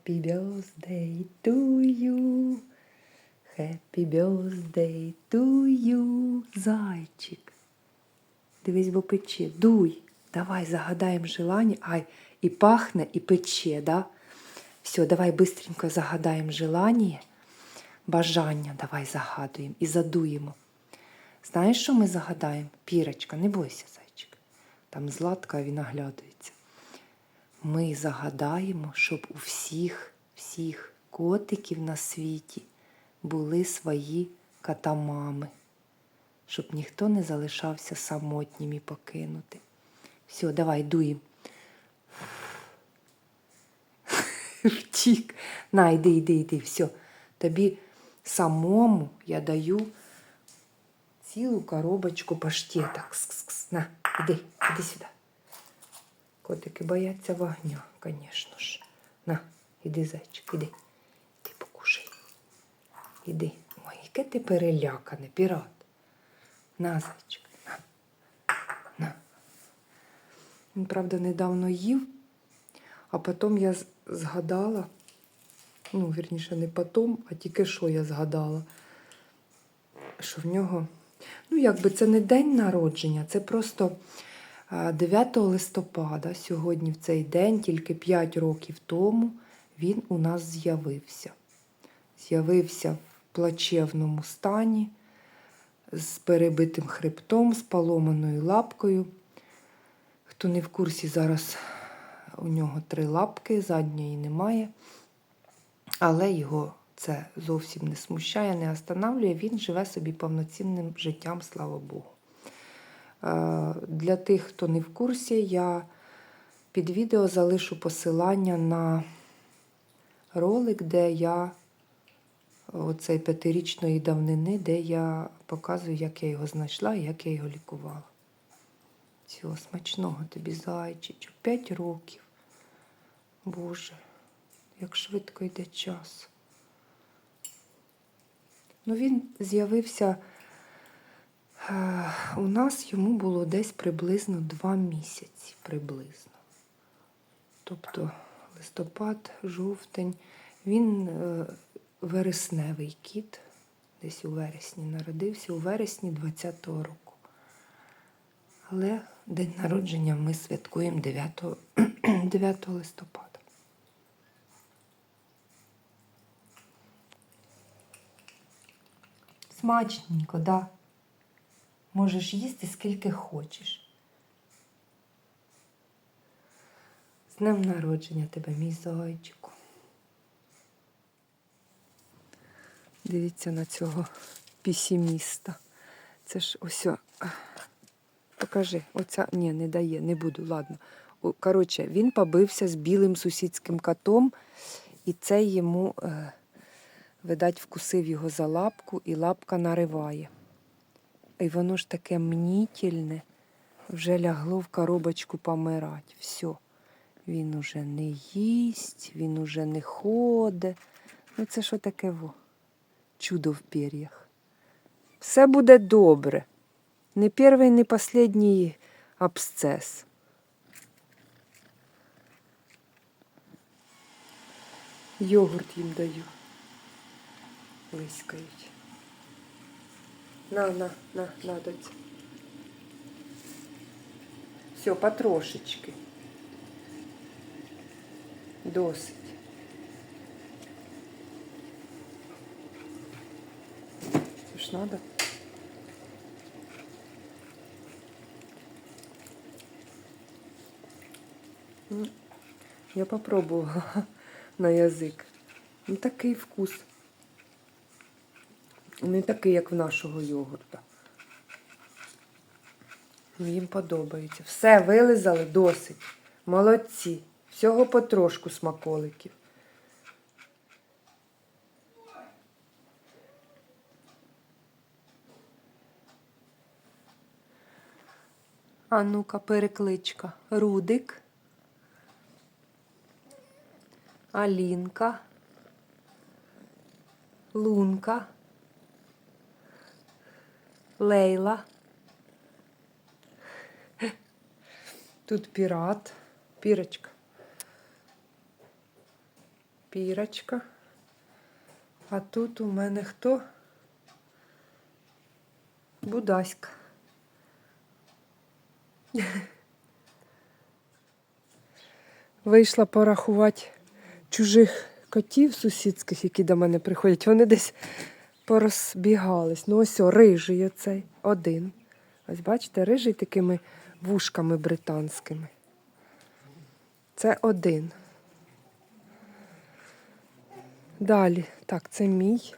Happy birthday to you. Happy birthday to you, зайчик. Дивись, бо пече. Дуй. Давай загадаємо желання. Ай, і пахне, і пече, да? Все, давай быстренько загадаємо желання. Бажання давай загадуємо і задуємо. Знаєш, що ми загадаємо? Пірочка, не бойся, зайчик. Там Златка він оглядується. Ми загадаємо, щоб у всіх, всіх котиків на світі були свої катамами, щоб ніхто не залишався самотнім і покинутим. Все, давай дуємо. Втік. На, йди, йди, йди, все. Тобі самому я даю цілу коробочку паштета. Кс-кс-кс. На, іди, іди сюди. Котики бояться вогня, звісно ж. На, іди, зайчик, іди. Іди покушай. Іди. Ой, яке ти перелякане, пірат. На, зайчик, на. На. Він, правда, недавно їв, а потім я згадала, ну, вірніше, не потім, а тільки що я згадала, що в нього, ну, якби це не день народження, це просто 9 листопада, сьогодні в цей день, тільки 5 років тому, він у нас з'явився. З'явився в плачевному стані, з перебитим хребтом, з поломаною лапкою. Хто не в курсі, зараз у нього три лапки, задньої немає. Але його це зовсім не смущає, не останавлює. Він живе собі повноцінним життям, слава Богу. Е, Для тих, хто не в курсі, я під відео залишу посилання на ролик, де я оцей п'ятирічної давнини, де я показую, як я його знайшла і як я його лікувала. Всього смачного тобі, зайчичок. П'ять років. Боже, як швидко йде час. Ну, він з'явився у нас йому було десь приблизно два місяці. Приблизно. Тобто листопад, жовтень. Він е, вересневий кіт, десь у вересні народився, у вересні 20-го року. Але день народження ми святкуємо 9, 9 листопада. Смачненько, да. Можеш їсти скільки хочеш. З днем народження тебе, мій зайчику. Дивіться на цього пісіміста. Це ж ось. Покажи, оця ні, не дає, не буду, ладно. Коротше, він побився з білим сусідським котом, і це йому, е, видать, вкусив його за лапку, і лапка нариває. І воно ж таке мнітільне, вже лягло в коробочку помирать. Все. Він уже не їсть, він уже не ходить. Ну це що таке во? Чудо в пір'ях. Все буде добре. Не перший, не последній абсцес. Йогурт їм даю. Лискають. На, на, на, на, доця. Все, потрошечки. Досить. Ж надо. Я попробовала на язик. Ну, такий вкус. Не такий, як в нашого йогурта. Ну, Їм подобається. Все, вилизали досить. Молодці. Всього потрошку смаколиків. А ну-ка, перекличка. Рудик. Алінка. Лунка. Лейла. Тут пірат. Пірочка. пірочка. А тут у мене хто? Будаська. Вийшла порахувати чужих котів сусідських, які до мене приходять. Вони десь порозбігались. Ну ось о, рижий оцей один. Ось бачите, рижий такими вушками британськими. Це один. Далі, так, це мій.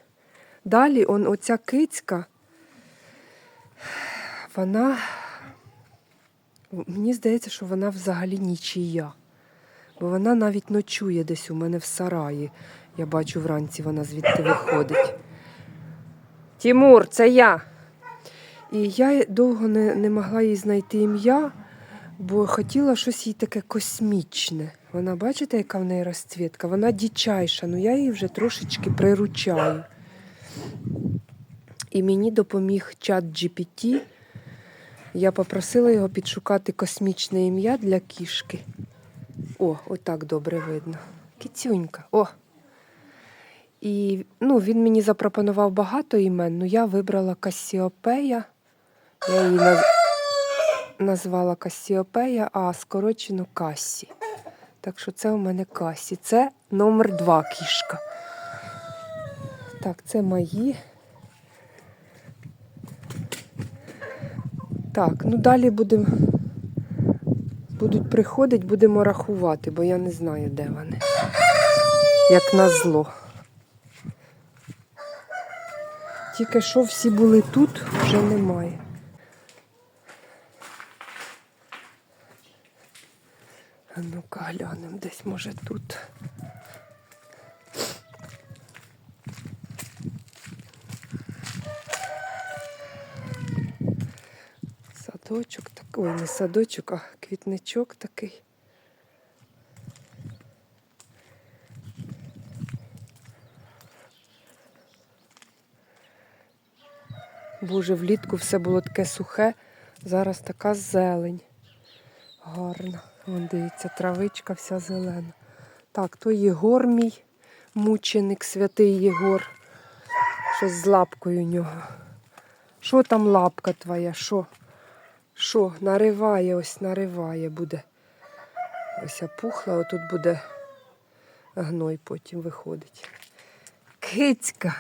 Далі он, оця кицька, вона, мені здається, що вона взагалі нічия. Бо вона навіть ночує десь у мене в сараї. Я бачу вранці вона звідти виходить. Тімур, це я. І я довго не, не могла їй знайти ім'я, бо хотіла щось їй таке космічне. Вона, бачите, яка в неї розцвітка? Вона дічайша, ну я її вже трошечки приручаю. І мені допоміг чат GPT. Я попросила його підшукати космічне ім'я для кішки. О, отак добре видно. Кицюнька. О. І ну, він мені запропонував багато імен, ну я вибрала Касіопея. Я її наз... назвала Касіопея, а скорочено Касі. Так що це у мене Касі. Це номер два кішка. Так, це мої. Так, ну далі будемо. Будуть приходити, будемо рахувати, бо я не знаю, де вони. Як на зло. Тільки що всі були тут, вже немає. А ну-ка глянемо десь, може, тут. Садочок такий, ой, не садочок, а квітничок такий. Боже, влітку все було таке сухе, зараз така зелень. Гарна. Вон дивіться, травичка вся зелена. Так, то Єгор мій мученик, святий Єгор. Щось з лапкою у нього. Що там лапка твоя? Що? Що? Нариває, ось нариває буде. Ось опухла, отут буде гной потім виходить. Кицька.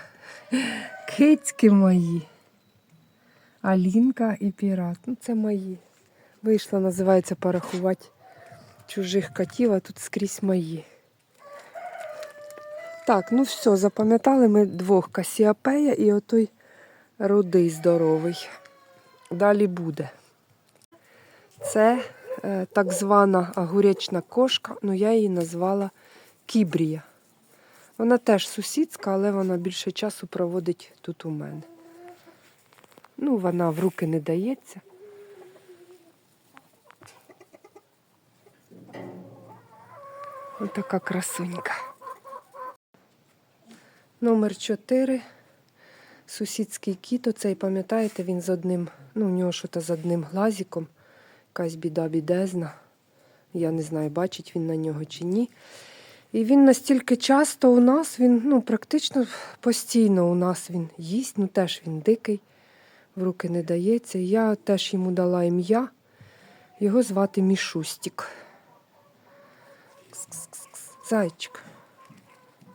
Кицьки мої. Алінка і пірат. Ну, це мої. Вийшла, називається порахувати чужих котів, а тут скрізь мої. Так, ну все, запам'ятали ми двох Касіапея і отой рудий здоровий. Далі буде. Це е, так звана огуречна кошка, ну я її назвала Кібрія. Вона теж сусідська, але вона більше часу проводить тут у мене. Ну, вона в руки не дається. Ось така красунька. Номер 4. Сусідський кіт. Оцей, пам'ятаєте, він з одним, ну, у нього щось з одним глазиком. Якась біда бідезна. Я не знаю, бачить він на нього чи ні. І він настільки часто у нас, він ну, практично постійно у нас він їсть, ну теж він дикий, в руки не дається. Я теж йому дала ім'я. Його звати Мішустік. Зайчик.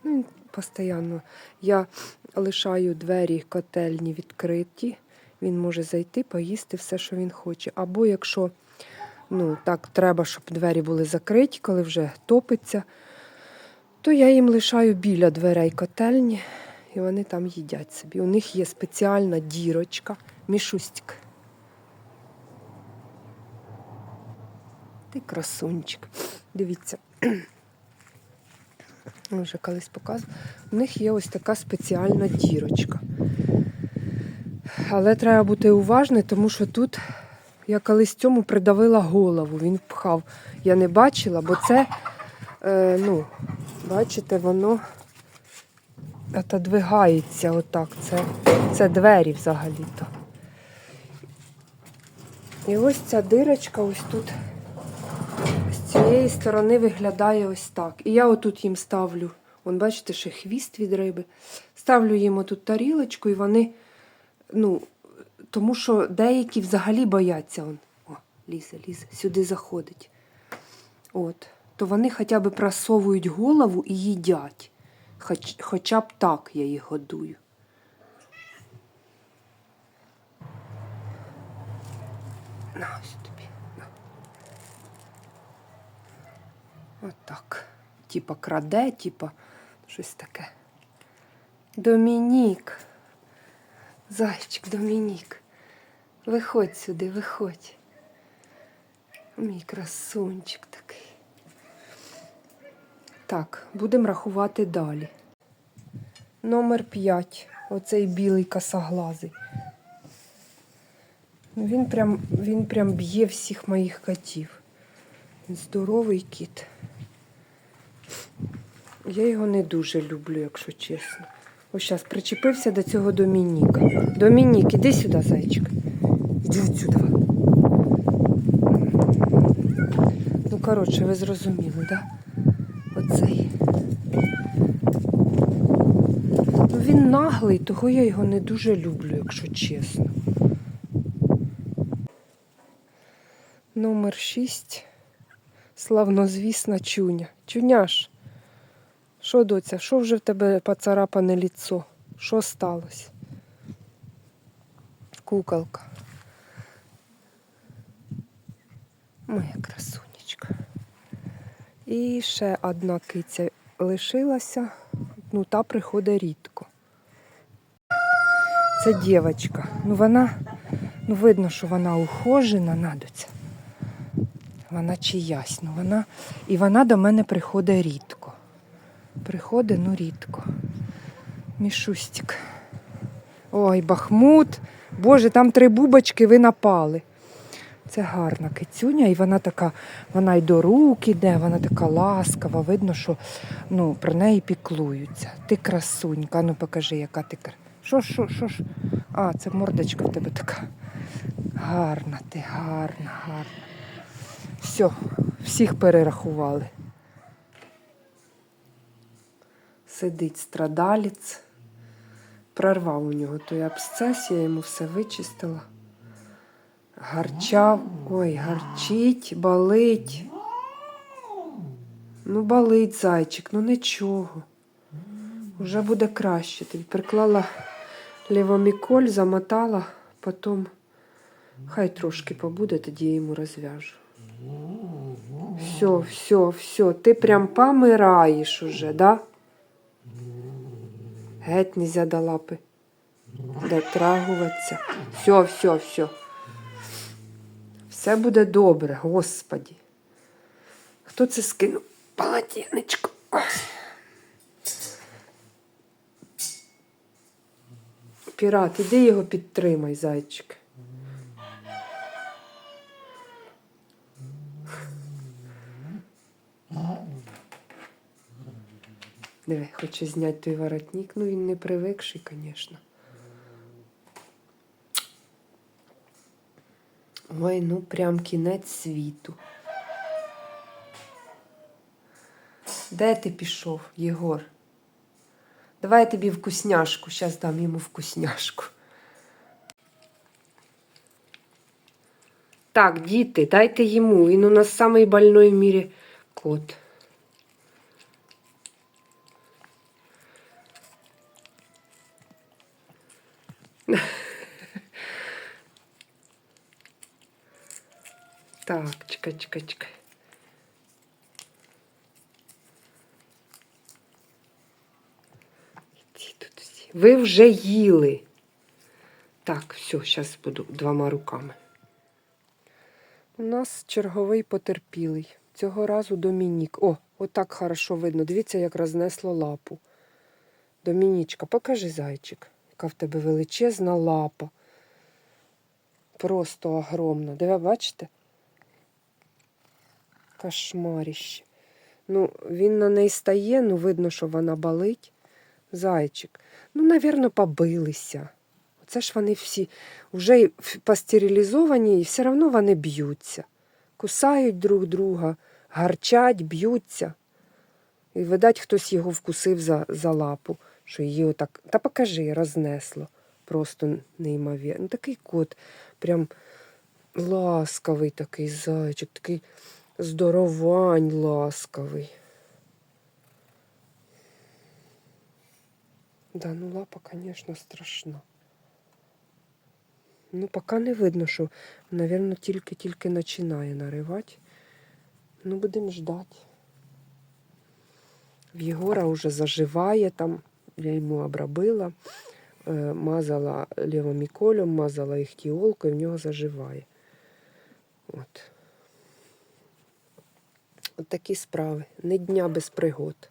Ну, постійно. Я лишаю двері котельні відкриті. Він може зайти, поїсти все, що він хоче. Або якщо ну, так треба, щоб двері були закриті, коли вже топиться, то я їм лишаю біля дверей котельні, і вони там їдять собі. У них є спеціальна дірочка, мішустик. Ти красунчик. Дивіться. Вже колись показувала. У них є ось така спеціальна дірочка. Але треба бути уважним, тому що тут я колись цьому придавила голову. Він пхав. Я не бачила, бо це, е, ну, бачите, воно отодвигається отак. Це, це двері взагалі-то. І ось ця дирочка ось тут з цієї сторони виглядає ось так. І я отут їм ставлю Вон, бачите, ще хвіст від риби. Ставлю їм отут тарілочку, і вони, ну, тому що деякі взагалі бояться. Он. О, лізе, лізе, сюди заходить. От. То вони хоча б просовують голову і їдять. Хоч, хоча б так я їх годую. На ось тобі. На. Отак. Типа краде, типа щось таке. Домінік. Зайчик, Домінік. Виходь сюди, виходь. Мій красунчик такий. Так, будемо рахувати далі. Номер 5. Оцей білий косоглазий. Ну, Він прям, він прям б'є всіх моїх котів. Він здоровий кіт. Я його не дуже люблю, якщо чесно. Ось зараз причепився до цього Домініка. Домінік, іди сюди, зайчик. Іди сюди. Ну, коротше, ви зрозуміли, так? Да? Оцей. Ну, він наглий, того я його не дуже люблю, якщо чесно. Номер 6. Славнозвісна чуня. Чуняш. Що, доця, що вже в тебе поцарапане ліцо? Що сталося? Куколка. Моя красунечка. І ще одна киця лишилася. Ну, та приходить рідко. Це дівчинка. Ну вона, ну видно, що вона ухожена, надоця. Вона чиясь, ну вона. І вона до мене приходить рідко. Приходить, ну рідко. Мішустик. Ой, бахмут. Боже, там три бубочки ви напали. Це гарна кицюня, і вона така, вона й до рук іде, вона така ласкава. Видно, що ну, про неї піклуються. Ти красунька, ну покажи, яка ти кра. Що, що, що ж? А, це мордочка в тебе така. Гарна ти, гарна, гарна. Все, всіх перерахували. Сидить страдалець. Прорвав у нього той абсцес, я йому все вичистила. Гарчав, ой, гарчить, болить. Ну, болить зайчик, ну нічого. Уже буде краще. Тобі приклала лівоміколь, замотала, потім хай трошки побуде, тоді я йому розв'яжу. Все, все, все, ти прям помираєш уже, да? Геть нельзя до лапи дотрагуватися. Все, все, все. Все буде добре, Господі. Хто це скинув? Полотенечко. Пірат, іди його підтримай, зайчик. Диви, хоче зняти той воротник, ну він не привикший, звісно. Ой, ну прям кінець світу. Де ти пішов, Єгор? Давай я тобі вкусняшку. Зараз дам йому вкусняшку. Так, діти, дайте йому. Він у нас самий больной в мірі кот. Так, чекай, чекай, чекай. Ви вже їли. Так, все, зараз буду двома руками. У нас черговий потерпілий. Цього разу Домінік. О, отак хорошо видно. Дивіться, як рознесло лапу. Домінічка, покажи зайчик, яка в тебе величезна лапа. Просто огромна. Диви, бачите? Кошмаріще. Ну, він на неї стає, ну видно, що вона болить. Зайчик. Ну, навірно, побилися. Це ж вони всі вже постерилізовані, і все одно вони б'ються. Кусають друг друга, гарчать, б'ються. І, видать, хтось його вкусив за, за лапу, що її отак. Та покажи, рознесло. Просто неймовірно. Ну, Такий кот, прям ласкавий такий зайчик, такий здоровань ласкавий. Да, ну лапа, звісно, страшна. Ну, поки не видно, що, мабуть, тільки-тільки починає наривати. Ну, будемо ждати. В Єгора вже заживає там, я йому обробила, е, мазала левоміколем, мазала іхтіолкою, в нього заживає. От. От такі справи. Не дня без пригод.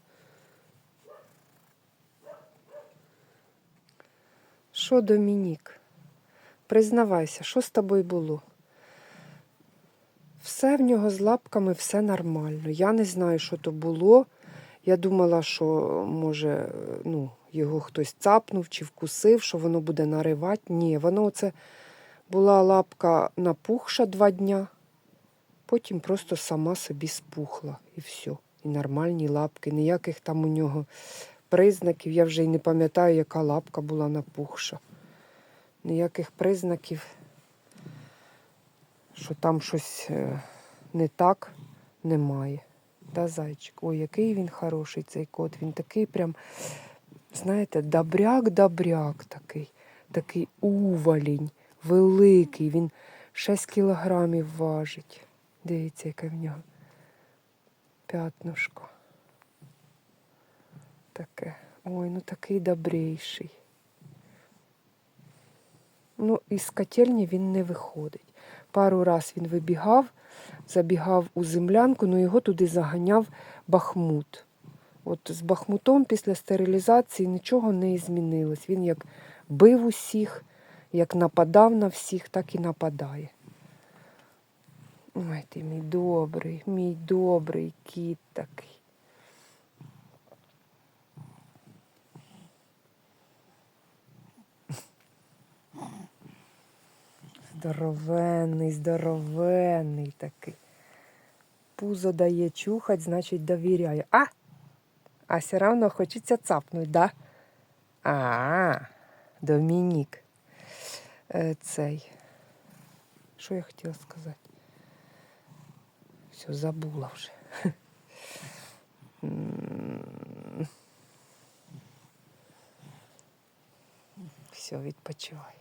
Що, Домінік? Признавайся, що з тобою було? Все в нього з лапками, все нормально. Я не знаю, що то було. Я думала, що може ну, його хтось цапнув чи вкусив, що воно буде наривати. Ні, воно оце була лапка напухша два дня, потім просто сама собі спухла і все. І нормальні лапки, ніяких там у нього признаків. Я вже й не пам'ятаю, яка лапка була напухша. Ніяких признаків, що там щось е, не так, немає. Та зайчик. Ой, який він хороший, цей кот. Він такий прям, знаєте, добряк-добряк такий, такий увалінь, великий. Він 6 кілограмів важить. Дивіться, яке в нього п'ятнушко. Таке. Ой, ну такий добрейший. Ну, із котельні він не виходить. Пару раз він вибігав, забігав у землянку, але його туди заганяв бахмут. От з бахмутом після стерилізації нічого не змінилось. Він як бив усіх, як нападав на всіх, так і нападає. Ой, ти мій добрий, мій добрий кіт такий. Здоровенний, здоровенний такий. Пузо дає чухать, значить довіряє. А! А все одно хочеться цапнуть, да? А, Домінік. Е, цей. Що я хотіла сказати? Все, забула вже. Все, відпочивай.